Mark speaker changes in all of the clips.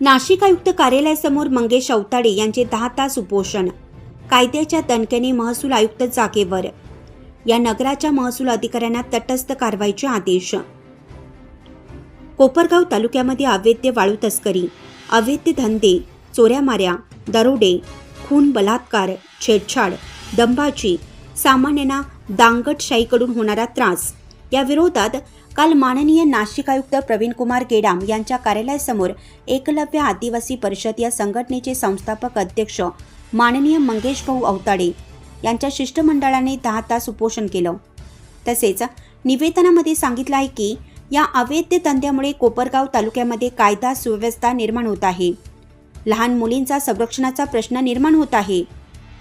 Speaker 1: नाशिक आयुक्त कार्यालयासमोर मंगेश अवताडे यांचे दहा तास उपोषण. कायद्याच्या दणक्याने महसूल आयुक्त जागेवर. या नगराच्या महसूल अधिकाऱ्यांना तटस्थ कारवाईचे आदेश. कोपरगाव तालुक्यामध्ये अवैध वाळू तस्करी अवैध धंदे चोऱ्यामाऱ्या दरोडे खून बलात्कार छेडछाड दंबाची सामान्यांना दांगटशाहीकडून होणारा त्रास. या विरोधात काल माननीय नाशिक आयुक्त प्रवीण कुमार गेडाम यांच्या कार्यालयासमोर एकलव्य आदिवासी परिषद या संघटनेचे संस्थापक अध्यक्ष माननीय मंगेश भाऊ अवताडे यांच्या शिष्टमंडळाने दहा तास उपोषण केलं. तसेच निवेदनामध्ये सांगितलं आहे की या अवैध धंद्यामुळे कोपरगाव तालुक्यामध्ये कायदा सुव्यवस्था निर्माण होत आहे. लहान मुलींचा संरक्षणाचा प्रश्न निर्माण होत आहे.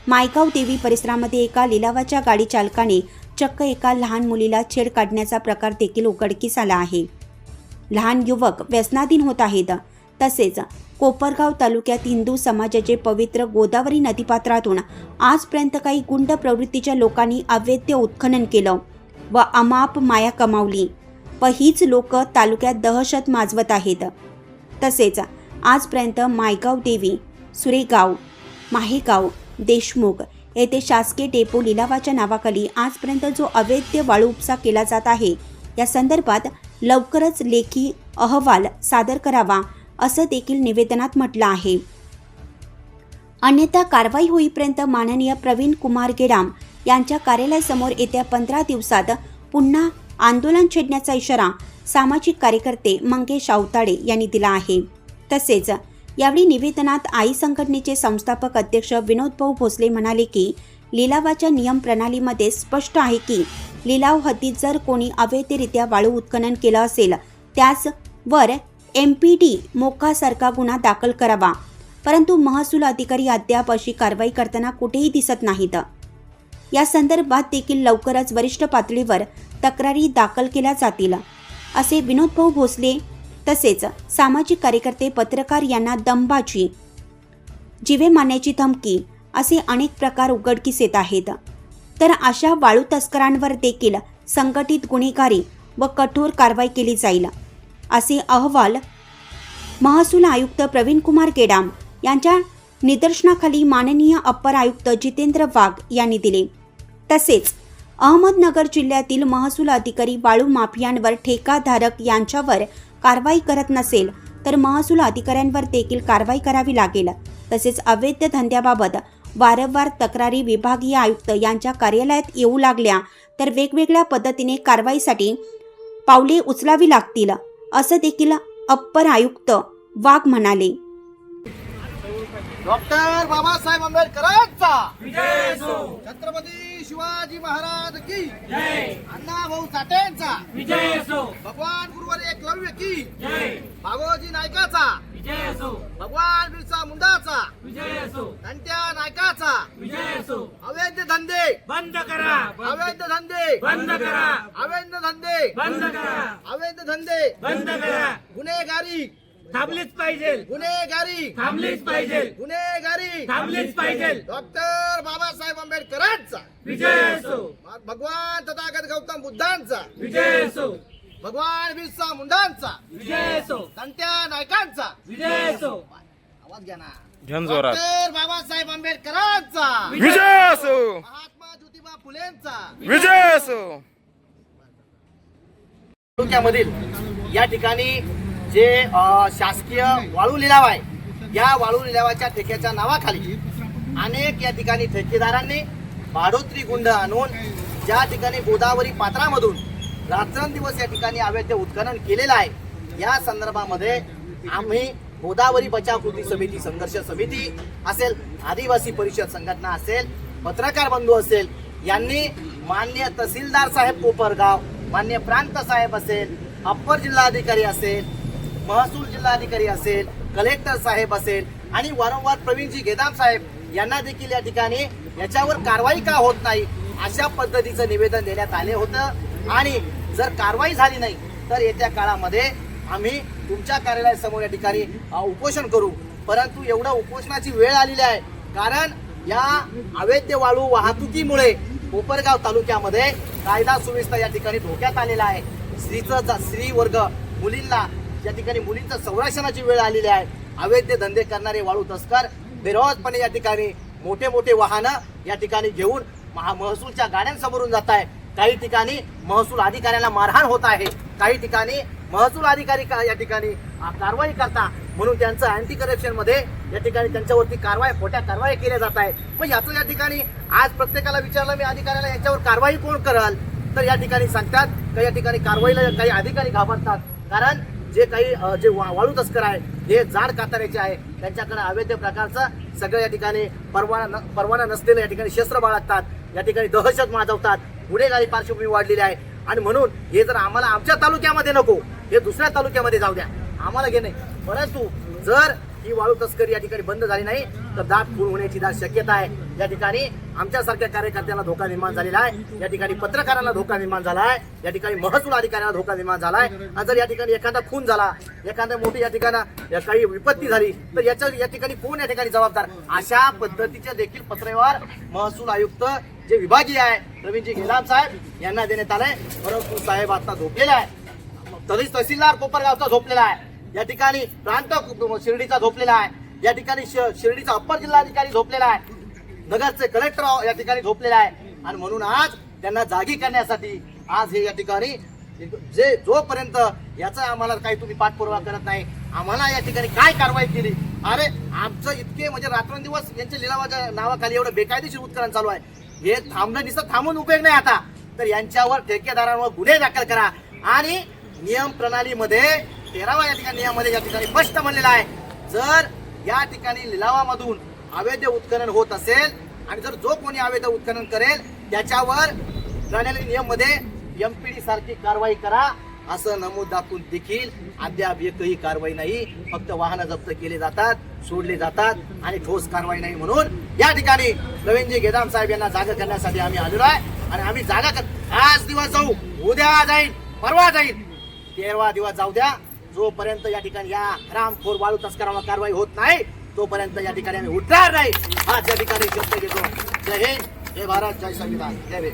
Speaker 1: मायगाव देवी परिसरामध्ये एका लिलावाच्या गाडी चालकाने चक्क एका लहान मुलीला छेड काढण्याचा प्रकार देखील उघडकीस आला आहे. लहान युवक व्यसनाधीन होत आहेत. तसेच कोपरगाव तालुक्यात हिंदू समाजाचे पवित्र गोदावरी नदीपात्रातून आजपर्यंत काही गुंड प्रवृत्तीच्या लोकांनी अवैध उत्खनन केलं व अमाप माया कमावली. व हीच लोक तालुक्यात दहशत माजवत आहेत. तसेच आजपर्यंत मायगाव देवी सुरेगाव माहेगाव देशमुख येथे शासकीय डेपो लिलावाच्या नावाखाली आजपर्यंत जो अवैध वाळू उपसा केला जात आहे या संदर्भात लवकरच लेखी अहवाल सादर करावा असं देखील निवेदनात म्हटलं आहे. अन्यथा कारवाई होईपर्यंत माननीय प्रवीण कुमार गेडाम यांच्या कार्यालयासमोर येत्या पंधरा दिवसात पुन्हा आंदोलन छेडण्याचा इशारा सामाजिक कार्यकर्ते मंगेश आवताडे यांनी दिला आहे. तसेच यावेळी निवेदनात आई संघटनेचे संस्थापक अध्यक्ष विनोद भाऊ भोसले म्हणाले की लिलावाच्या नियम प्रणालीमध्ये स्पष्ट आहे की लिलाव हद्दीत जर कोणी अवैधरित्या वाळू उत्खनन केलं असेल त्याचवर एम पी डी मोकासारखा गुन्हा दाखल करावा. परंतु महसूल अधिकारी अद्याप अशी कारवाई करताना कुठेही दिसत नाहीत. या संदर्भात देखील लवकरच वरिष्ठ पातळीवर तक्रारी दाखल केल्या जातील असे विनोद भाऊ भोसले तसेच सामाजिक कार्यकर्ते पत्रकार यांना दंबाची जिवे मारण्याची धमकी असे अनेक प्रकार उघडकीस येत आहेत. तर अशा वाळू तस्करांवर देखील संघटित गुन्हेगारी व कठोर कारवाई केली जाईल असे अहवाल महसूल आयुक्त प्रवीण कुमार गेडाम यांच्या निदर्शनाखाली माननीय अप्पर आयुक्त जितेंद्र वाघ यांनी दिले. तसेच अहमदनगर जिल्ह्यातील महसूल अधिकारी वाळू माफियांवर ठेकाधारक यांच्यावर कारवाई करत नसेल तर महसूल अधिकाऱ्यांवर देखील कारवाई करावी लागेल. तसेच अवैध धंद्याबाबत वारंवार तक्रारी विभागीय आयुक्त यांच्या कार्यालयात येऊ लागल्या तर वेगवेगळ्या पद्धतीने कारवाईसाठी पावले उचलावी लागतील असं देखील अप्पर आयुक्त वाघ म्हणाले.
Speaker 2: डॉक्टर बाबासाहेब आंबेडकरांचा. छत्रपती शिवाजी महाराज की. अण्णा भाऊ साठेंचा. भगवान गुरुवर एकलव्य की.
Speaker 3: जय.
Speaker 2: भागोजी नायकाचा. भगवान बिरसा मुंडाचा. घंट्या नायकाचा. अवैध धंदे.
Speaker 3: बंद करा.
Speaker 2: अवैध धंदे.
Speaker 3: बंद करा.
Speaker 2: अवैध धंदे.
Speaker 3: बंद करा.
Speaker 2: अवैध धंदे.
Speaker 3: बंद करा.
Speaker 2: गुन्हेगारी.
Speaker 3: थांबलीच पाहिजे.
Speaker 2: गुन्हेगारी
Speaker 3: थांबलीच पाहिजे.
Speaker 2: गुन्हेगारी
Speaker 3: थांबलीच पाहिजे.
Speaker 2: डॉक्टर बाबासाहेब आंबेडकरांचा.
Speaker 3: विजय असो.
Speaker 2: भगवान तथागत गौतम बुद्धांचा.
Speaker 3: विजय असो.
Speaker 2: भगवान बिरसा मुंडांचा.
Speaker 3: विजय असो.
Speaker 2: संत्या नायकांचा.
Speaker 3: विजय असो.
Speaker 2: आवाज घ्या ना. डॉक्टर बाबासाहेब आंबेडकरांचा.
Speaker 4: विजय असो.
Speaker 2: महात्मा ज्योतिबा फुलेंचा.
Speaker 4: विजय असो.
Speaker 2: तालुक्यामधील या ठिकाणी जे शासकीय वाळू लिलाव आहे या वाळू लिलावाच्या ठेक्याच्या नावाखाली अनेक या ठिकाणी ठेकेदारांनी भाडोत्री गुंड आणून ज्या ठिकाणी गोदावरी पात्रामधून रात्रंदिवस या ठिकाणी अवैध उत्खनन केलेलं आहे या संदर्भामध्ये आम्ही गोदावरी बचाव कृती समिती संघर्ष समिती असेल आदिवासी परिषद संघटना असेल पत्रकार बंधू असेल यांनी मान्य तहसीलदार साहेब कोपरगाव मान्य प्रांत साहेब असेल अप्पर जिल्हाधिकारी असेल महसूल जिल्हाधिकारी असेल कलेक्टर साहेब असेल आणि वारंवार प्रवीणजी गेदाम साहेब यांना देखील या ठिकाणी याच्यावर कारवाई का होत नाही अशा पद्धतीचं निवेदन देण्यात आले होतं. आणि जर कारवाई झाली नाही तर येत्या काळामध्ये आम्ही तुमच्या कार्यालयासमोर या ठिकाणी उपोषण करू. परंतु एवढं उपोषणाची वेळ आलेली आहे कारण या अवैध वाळू वाहतुकीमुळे कोपरगाव तालुक्यामध्ये कायदा सुव्यवस्था या ठिकाणी धोक्यात आलेला आहे. स्त्रीचं स्त्री वर्ग मुलींना या ठिकाणी मुलींचं संरक्षणाची वेळ आलेली आहे अवैध धंदे करणारे वाळू तस्कर बेरोजपणे या ठिकाणी मोठे मोठे वाहनं या ठिकाणी घेऊन महा महसूलच्या गाड्यांसमोरून जात आहे. काही ठिकाणी महसूल अधिकाऱ्यांना मारहाण होत आहे. काही ठिकाणी महसूल अधिकारी का- या ठिकाणी कारवाई करता म्हणून त्यांचं अँटी करप्शनमध्ये या ठिकाणी त्यांच्यावरती कारवाई खोट्या कारवाई केल्या जात आहे मग याचं या ठिकाणी आज प्रत्येकाला विचारलं मी अधिकाऱ्याला याच्यावर कारवाई कोण करल? तर या ठिकाणी सांगतात का या ठिकाणी कारवाईला काही अधिकारी घाबरतात. कारण जे काही जे वा- वाळू तस्कर आहे हे जाड कातऱ्याचे आहे. त्यांच्याकडे अवैध प्रकारचं सगळं या ठिकाणी परवाना न- परवाना नसलेलं या ठिकाणी शस्त्र बाळगतात. या ठिकाणी दहशत माजवतात. गुन्हेगारी पार्श्वभूमी वाढलेली आहे. आणि म्हणून हे जर आम्हाला आमच्या तालुक्यामध्ये नको हे दुसऱ्या तालुक्यामध्ये जाऊ द्या. आम्हाला घे नाही परंतु जर ही वाळू तस्करी या ठिकाणी बंद झाली नाही तर दाट खून होण्याची दाट शक्यता आहे. या ठिकाणी आमच्यासारख्या कार्यकर्त्यांना धोका निर्माण झालेला आहे. या ठिकाणी पत्रकारांना धोका निर्माण झाला आहे. या ठिकाणी महसूल अधिकाऱ्यांना धोका निर्माण झाला आहे. आणि जर या ठिकाणी एखादा खून झाला एखाद्या मोठी या ठिकाणी काही विपत्ती झाली तर याच्या या ठिकाणी कोण या ठिकाणी जबाबदार? अशा पद्धतीचे देखील पत्रव्यवहार महसूल आयुक्त जे विभागीय आहे रवींद्रजी गेलाम साहेब यांना देण्यात आलंय. परंतु साहेब आता झोपलेला आहे तरी तहसीलदार कोपरगावचा झोपलेला आहे. या ठिकाणी प्रांत शिर्डीचा झोपलेला आहे. या ठिकाणी श- शिर्डीचा अप्पर जिल्हाधिकारी झोपलेला आहे. नगरचे कलेक्टर या ठिकाणी झोपलेला आहे. आणि म्हणून आज त्यांना जागी करण्यासाठी आज हे या ठिकाणी जे जोपर्यंत याचा आम्हाला काही तुम्ही पाठपुरावा करत नाही आम्हाला या ठिकाणी काय कारवाई केली? अरे आमचं इतके म्हणजे रात्रंदिवस यांच्या लिलावाच्या नावाखाली एवढं बेकायदेशीर उत्खनन चालू आहे. हे थांबणं दिसत थांबून उपयोग नाही आता. तर यांच्यावर ठेकेदारांवर गुन्हे दाखल करा. आणि नियम प्रणालीमध्ये तेरावा या ठिकाणी नियमामध्ये या ठिकाणी स्पष्ट म्हणलेला आहे. जर या ठिकाणी लिलावामधून अवैध उत्खनन होत असेल आणि जर जो कोणी अवैध उत्खनन करेल त्याच्यावर प्रणाली नियममध्ये एमपीडी सारखी कारवाई करा असं नमूद दाखवून देखील अद्याप एकही कारवाई नाही. फक्त वाहनं जप्त केले जातात सोडले जातात आणि ठोस कारवाई नाही म्हणून या ठिकाणी रवींद्रजी गेदाम साहेब यांना जागा करण्यासाठी आम्ही आलेलो आहे. आणि आम्ही जागा कर आज दिवस जाऊ उद्या जाईल परवा जाईल तेरवा दिवस जाऊ द्या. जोपर्यंत या ठिकाणी या रामखोर वाळू तस्करावर कारवाई होत नाही तोपर्यंत या ठिकाणी आम्ही उठणार नाही. हा त्या ठिकाणी शब्द घेतो जय हिंद जय भारत जय संविधान. जय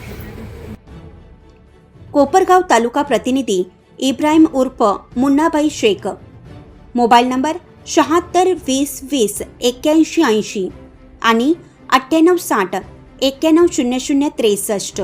Speaker 1: कोपरगाव तालुका प्रतिनिधी इब्राहिम उर्फ मुन्नाबाई शेख. मोबाईल नंबर शहात्तर वीस वीस एक्क्याऐंशी ऐंशी आणि अठ्ठ्याण्णव साठ एक्क्याण्णव शून्य शून्य त्रेसष्ट.